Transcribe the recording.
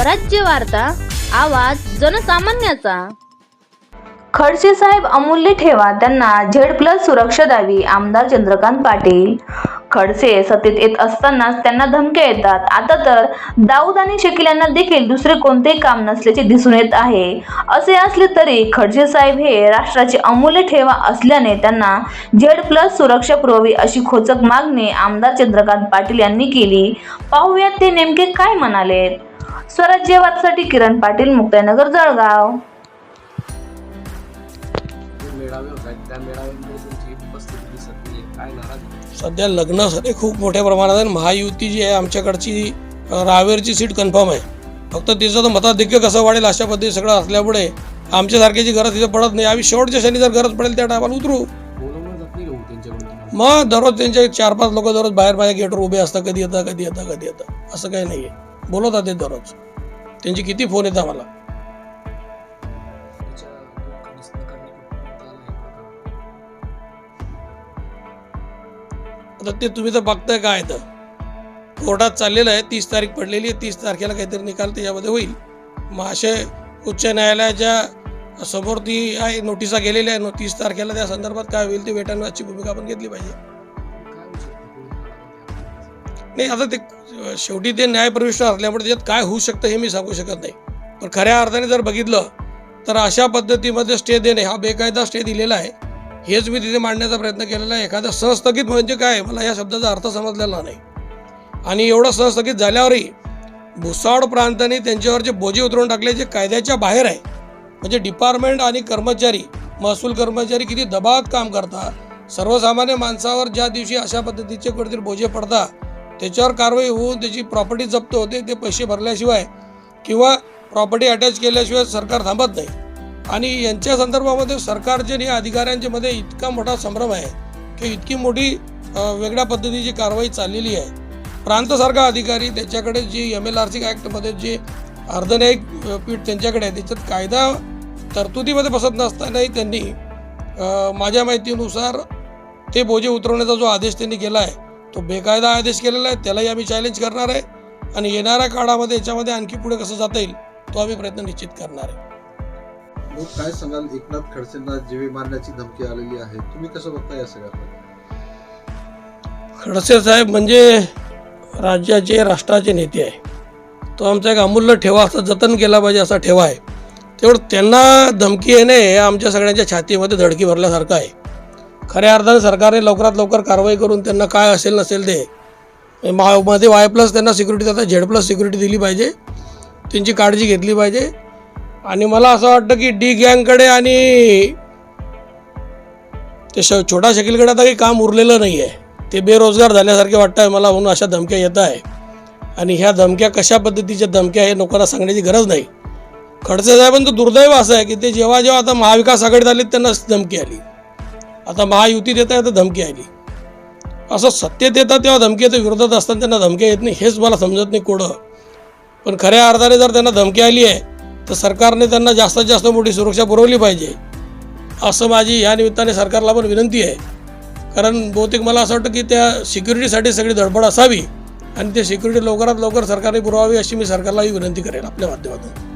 स्वराज्य वार्ता आवाज जनसामान्याचा. खडसे साहेब अमूल्य ठेवा त्यांना झेड प्लस सुरक्षा द्यावी आमदार चंद्रकांत पाटील. खडसे सत्तेत येत असतानाच त्यांना धमक्या येतात. आता तर दाऊद आणि शकील यांना देखील दुसरे कोणतेही काम नसल्याचे दिसून येत आहे. असे असले तरी खडसे साहेब हे राष्ट्राचे अमूल्य ठेवा असल्याने त्यांना झेड प्लस सुरक्षा पुरवावी अशी खोचक मागणी आमदार चंद्रकांत पाटील यांनी केली. पाहूयात ते नेमके काय म्हणालेत. स्वराज्यवादसाठी किरण पाटील मुक्ताईनगर जळगाव. सध्या लग्नासाठी खूप मोठ्या प्रमाणात आहे महायुती जी आहे आमच्याकडची रावेरची सीट कन्फर्म आहे. फक्त तिचं तर मताधिक्य कसं वाढेल अशा पद्धती सगळं असल्यामुळे आमच्यासारख्याची गरज तिथे पडत नाही. आम्ही शेवटच्या क्षणी जर गरज पडेल त्या टायमाला उतरू. हो? मग दररोज त्यांचे चार पाच लोक दररोज बाहेर माझ्या गेटवर उभे असतात. कधी येतात कधी येतात कधी येतात असं काही नाही आहे बोलवतात ते दररोज. त्यांचे किती फोन येतात मला आता ते तुम्ही तर बघताय काय तर. कोर्टात चाललेलं आहे तीस तारीख पडलेली आहे तीस तारखेला काहीतरी निकाल त्याच्यामध्ये होईल. मग असे उच्च न्यायालयाच्या समोर ती आहे नोटिसा गेलेल्या आहे तीस तारखेला त्या संदर्भात काय होईल ते वेटांची भूमिका आपण घेतली पाहिजे. नाही आता ते शेवटी ते न्यायप्रविष्ट असल्यामुळे त्याच्यात काय होऊ शकतं हे मी सांगू शकत नाही. पण खऱ्या अर्थाने जर बघितलं तर अशा पद्धतीमध्ये स्टे देणे हा बेकायदा स्टे दिलेला आहे. हेच मी तिथे मांडण्याचा प्रयत्न केलेला आहे. एखादा सहस्थगित म्हणजे काय? मला या शब्दाचा अर्थ समजलेला नाही. आणि एवढं सहस्थगित झाल्यावरही भुसावळ प्रांताने त्यांच्यावर जे बोजे उतरवून टाकले जे कायद्याच्या बाहेर आहे म्हणजे डिपार्टमेंट आणि कर्मचारी महसूल कर्मचारी किती दबावात काम करतात सर्वसामान्य माणसावर ज्या दिवशी अशा पद्धतीचे कुठेतरी बोजे पडतात त्याच्यावर कारवाई होऊन त्याची प्रॉपर्टी जप्त होते ते पैसे भरल्याशिवाय किंवा प्रॉपर्टी अटॅच केल्याशिवाय सरकार थांबत नाही. आणि यांच्या संदर्भामध्ये सरकारचे आणि अधिकाऱ्यांच्या मध्ये इतका मोठा संभ्रम आहे की इतकी मोठी वेगळ्या पद्धतीची कारवाई चाललेली आहे. प्रांतसारखा अधिकारी त्याच्याकडे G M L R C ॲक्टमध्ये जे अर्धन्यायिक पीठ त्यांच्याकडे आहे त्याच्यात कायदा तरतुदीमध्ये बसत नसतानाही त्यांनी माझ्या माहितीनुसार ते बोजे उतरवण्याचा जो आदेश त्यांनी केला आहे तो बेकायदा आदेश केलेला आहे त्यालाही आम्ही चॅलेंज करणार आहे. आणि येणाऱ्या काळामध्ये याच्यामध्ये आणखी पुढे कसं जाता येईल तो आम्ही प्रयत्न निश्चित करणार आहे. मग काय सांगाल एकनाथ खडसेंना जीवे मारण्याची धमकी आलेली आहे. तुम्ही कसं बघता या सगळ्याकडे? खडसे साहेब म्हणजे राज्याचे राष्ट्राचे नेते आहे. तो आमचा एक अमूल्य ठेवा असा जतन केला पाहिजे असा ठेवा आहे. तेवढं त्यांना धमकी येणे हे आमच्या सगळ्यांच्या छातीमध्ये धडकी भरल्यासारखं आहे. खऱ्या अर्थाने सरकारने लवकरात लवकर कारवाई करून त्यांना काय असेल नसेल ते. म्हणजे मा मध्ये वाय प्लस त्यांना सिक्युरिटी आता झेड प्लस सिक्युरिटी दिली पाहिजे. त्यांची काळजी घेतली पाहिजे. आणि मला असं वाटतं की डी गँगकडे आणि ते श छोटा शकीलकडे आता काही काम उरलेलं नाही आहे ते बेरोजगार झाल्यासारखे वाटतं आहे मला म्हणून अशा धमक्या येत आहे आणि ह्या धमक्या कशा पद्धतीच्या धमक्या हे लोकांना सांगण्याची गरज नाही. खडसे साहेबांचं दुर्दैव असं आहे की ते जेव्हा जेव्हा आता महाविकास आघाडीत आले त्यांनाच धमकी आली. आता महायुती देत आहे तर धमकी आली असं सत्तेत येतात तेव्हा धमकी येतं विरोधात असताना त्यांना धमक्या येत नाही. हेच मला समजत नाही कोडं. पण खऱ्या अर्थाने जर त्यांना धमकी आली आहे तर सरकारने त्यांना जास्तीत जास्त मोठी सुरक्षा पुरवली पाहिजे. असं माझी या निमित्ताने सरकारला पण विनंती आहे. कारण बहुतेक मला असं वाटतं की त्या सिक्युरिटीसाठी सगळी धडपड असावी आणि ते सिक्युरिटी लवकरात लवकर सरकारने पुरवावी अशी मी सरकारलाही विनंती करेन आपल्या माध्यमातून.